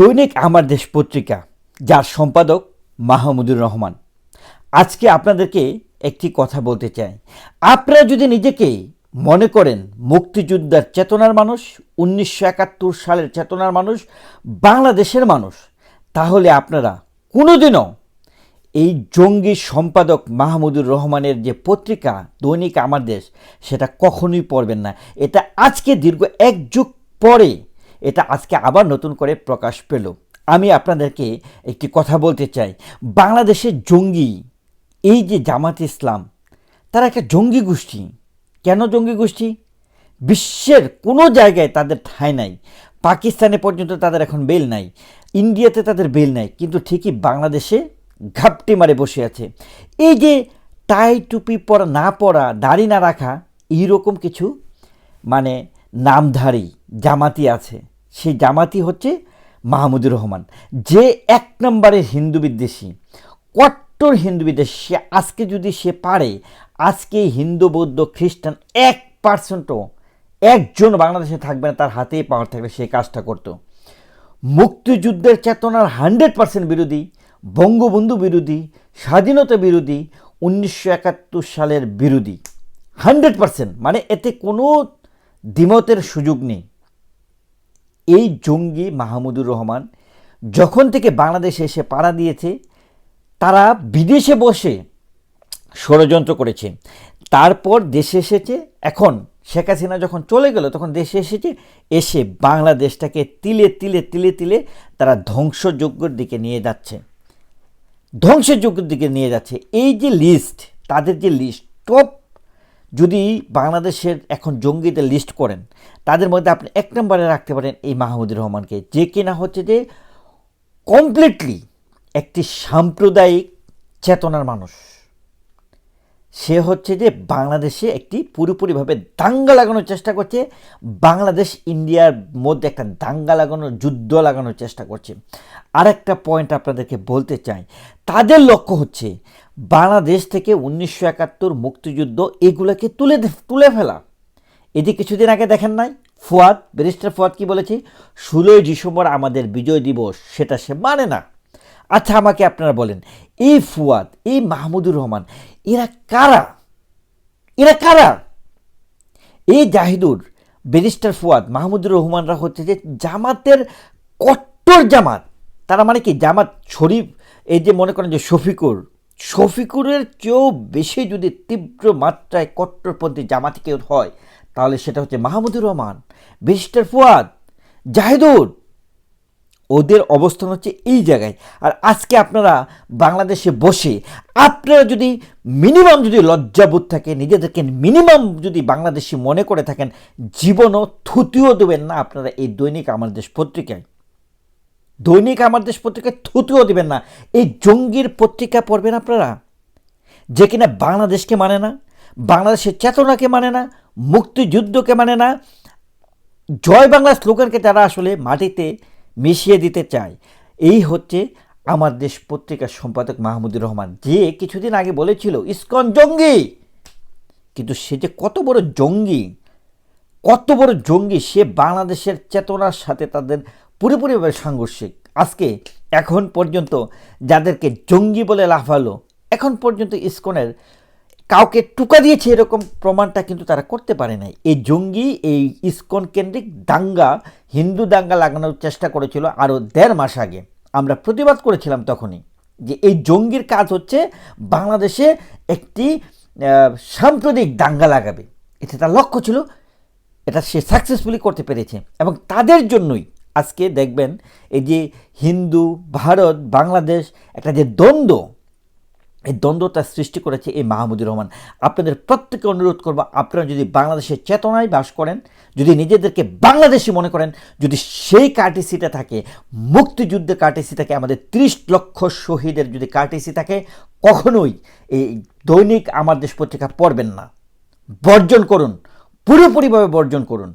দৈনিক আমার দেশ পত্রিকা, যার সম্পাদক মাহমুদুর রহমান। আজকে আপনাদেরকে একটি কথা বলতে চাই। আপনারা যদি নিজেকে মনে করেন মুক্তিযুদ্ধের চেতনার মানুষ, উনিশশো একাত্তর সালের চেতনার মানুষ, বাংলাদেশের মানুষ, তাহলে আপনারা কোনোদিনও এই জঙ্গি সম্পাদক মাহমুদুর রহমানের যে পত্রিকা, দৈনিক আমার দেশ, সেটা কখনোই পড়বেন না। এটা আজকে দীর্ঘ এক যুগ পরে এটা আজকে আবার নতুন করে প্রকাশ পেল। আমি আপনাদেরকে একটি কথা বলতে চাই। বাংলাদেশের জঙ্গি, এই যে জামাত ইসলাম, তারা একটা জঙ্গি গোষ্ঠী। কেন জঙ্গি গোষ্ঠী? বিশ্বের কোনো জায়গায় তাদের ঠাঁই নাই। পাকিস্তানে পর্যন্ত তাদের এখন বেল নাই। ইন্ডিয়াতে তাদের বেল নাই। কিন্তু ঠিকই বাংলাদেশে ঘাপটি মারে বসে আছে। এই যে টাই টুপি পরা, না পরা, দাড়ি না রাখা, এইরকম কিছু মানে নামধারী জামাতি আছে। সেই জামাতি হচ্ছে মাহমুদুর রহমান। যে এক নম্বরের হিন্দু বিদ্বেষী, কট্টর হিন্দু বিদ্বেষী, সে আজকে যদি সে পারে, আজকে হিন্দু, বৌদ্ধ, খ্রিস্টান এক পার্সেন্টও একজন বাংলাদেশে থাকবে না, তার হাতেই পাওয়ার থাকলে সে কাজটা করতো। মুক্তিযুদ্ধের চেতনার হান্ড্রেড পার্সেন্ট বিরোধী, বঙ্গবন্ধু বিরোধী, স্বাধীনতা বিরোধী, উনিশশো একাত্তর সালের বিরোধী। হান্ড্রেড পার্সেন্ট মানে এতে কোনো দ্বিমতের সুযোগ নেই। এই জঙ্গি মাহমুদুর রহমান যখন থেকে বাংলাদেশে এসে পাড়া দিয়েছে, তারা বিদেশে বসে ষড়যন্ত্র করেছে। তারপর দেশে এসেছে, এখন শেখ হাসিনা যখন চলে গেল, তখন দেশে এসেছে, এসে বাংলাদেশটাকে তিলে তিলে তিলে তিলে তারা ধ্বংসযজ্ঞর দিকে নিয়ে যাচ্ছে। ধ্বংসযজ্ঞের দিকে নিয়ে যাচ্ছে। এই যে লিস্ট তাদের যে লিস্ট টপ যদি বাংলাদেশের এখন জঙ্গিদের লিস্ট করেন, তাদের মধ্যে আপনি এক নম্বরে রাখতে পারেন এই মাহমুদুর রহমানকে, যে কিনা হচ্ছে যে কমপ্লিটলি একটি সাম্প্রদায়িক চেতনার মানুষ। সে হচ্ছে যে বাংলাদেশে একটি পুরোপুরিভাবে দাঙ্গা লাগানোর চেষ্টা করছে, বাংলাদেশ ইন্ডিয়ার মধ্যে একটা দাঙ্গা লাগানোর, যুদ্ধ লাগানোর চেষ্টা করছে। আর একটা পয়েন্ট আপনাদেরকে বলতে চাই, তাদের লক্ষ্য হচ্ছে বাংলাদেশ থেকে উনিশশো একাত্তর মুক্তিযুদ্ধ এগুলোকে তুলে তুলে ফেলা। যে কিছুদিন আগে দেখেন নাই? ফুয়াদ, ব্যারিস্টার ফুয়াদ কি বলেছে? ষোলোই ডিসেম্বর আমাদের বিজয় দিবস, সেটা সে মানে না। আচ্ছা আমাকে আপনারা বলেন, এই ফুয়াদ, এই মাহমুদুর রহমান, এরা কারা? এরা কারা? এই জাহিদুর, ব্যারিস্টার ফুয়াদ, মাহমুদুর রহমানরা হচ্ছে যে জামাতের কট্টর জামাত। তারা মানে কি? জামাত শরীফ, এই যে মনে করেন যে শফিকুর শফিকুরের চেয়েও বেশি যদি তীব্র মাত্রায় কট্টরপন্থী জামাতি কেউ হয়, তাহলে সেটা হচ্ছে মাহমুদুর রহমান, ব্যারিস্টার ফুয়াদ জাহিদুর ওদের অবস্থান হচ্ছে এই জায়গায়। আর আজকে আপনারা বাংলাদেশে বসে আপনারা যদি মিনিমাম যদি লজ্জাবোধ থাকে নিজেদেরকে মিনিমাম যদি বাংলাদেশি মনে করে থাকেন, জীবনও থুতিও দেবেন না আপনারা এই দৈনিক আমার দেশ পত্রিকায়। দৈনিক আমার দেশ পত্রিকায় থুতিও দেবেন না। এই জঙ্গির পত্রিকা পড়বেন আপনারা। যে কিনা বাংলাদেশকে মানে না, বাংলাদেশের চেতনাকে মানে না, মুক্তিযুদ্ধকে মানে না, জয় বাংলা স্লোগানকে তারা আসলে মাটিতে মিশিয়ে দিতে চায়। এই হচ্ছে আমার দেশ পত্রিকার সম্পাদক মাহমুদুর রহমান। যে কিছুদিন আগে বলেছিল, ইস্কন জঙ্গি। কিন্তু সে যে কত বড় জঙ্গি, কত বড় জঙ্গি, সে বাংলাদেশের চেতনার সাথে তাদের পুরোপুরিভাবে সাংঘর্ষিক। আজকে এখন পর্যন্ত যাদেরকে জঙ্গি বলে লাফালো এখন পর্যন্ত ইসকনের কাউকে টুকা দিয়েছে এরকম প্রমাণটা কিন্তু তারা করতে পারে নাই। এই জঙ্গি এই ইসকন কেন্দ্রিক দাঙ্গা হিন্দু দাঙ্গা লাগানোর চেষ্টা করেছিল আরও দেড় মাস আগে। আমরা প্রতিবাদ করেছিলাম তখনই যে এই জঙ্গির কাজ হচ্ছে বাংলাদেশে একটি আহ, সাম্প্রদায়িক দাঙ্গা লাগাবে। এটা তার লক্ষ্য ছিল এটা সে সাকসেসফুলি করতে পেরেছে এবং তাদের জন্যই আজকে দেখবেন এই যে হিন্দু, ভারত, বাংলাদেশ, একটা যে দ্বন্দ্ব, এই দ্বন্দ্বতা সৃষ্টি করেছে এই মাহমুদুর রহমান। আপনাদের প্রত্যেকে অনুরোধ করব, আপনারা যদি বাংলাদেশের চেতনায় বাস করেন, যদি নিজেদেরকে বাংলাদেশি মনে করেন, যদি সেই কার্টিসিটা থাকে মুক্তিযুদ্ধে কার্টিসি থাকে, আমাদের ত্রিশ লক্ষ শহীদের যদি কার্টিসি থাকে, কখনোই এই দৈনিক আমার দেশ পত্রিকা পড়বেন না। বর্জন করুন, পুরোপুরিভাবে বর্জন করুন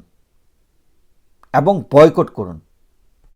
এবং বয়কট করুন।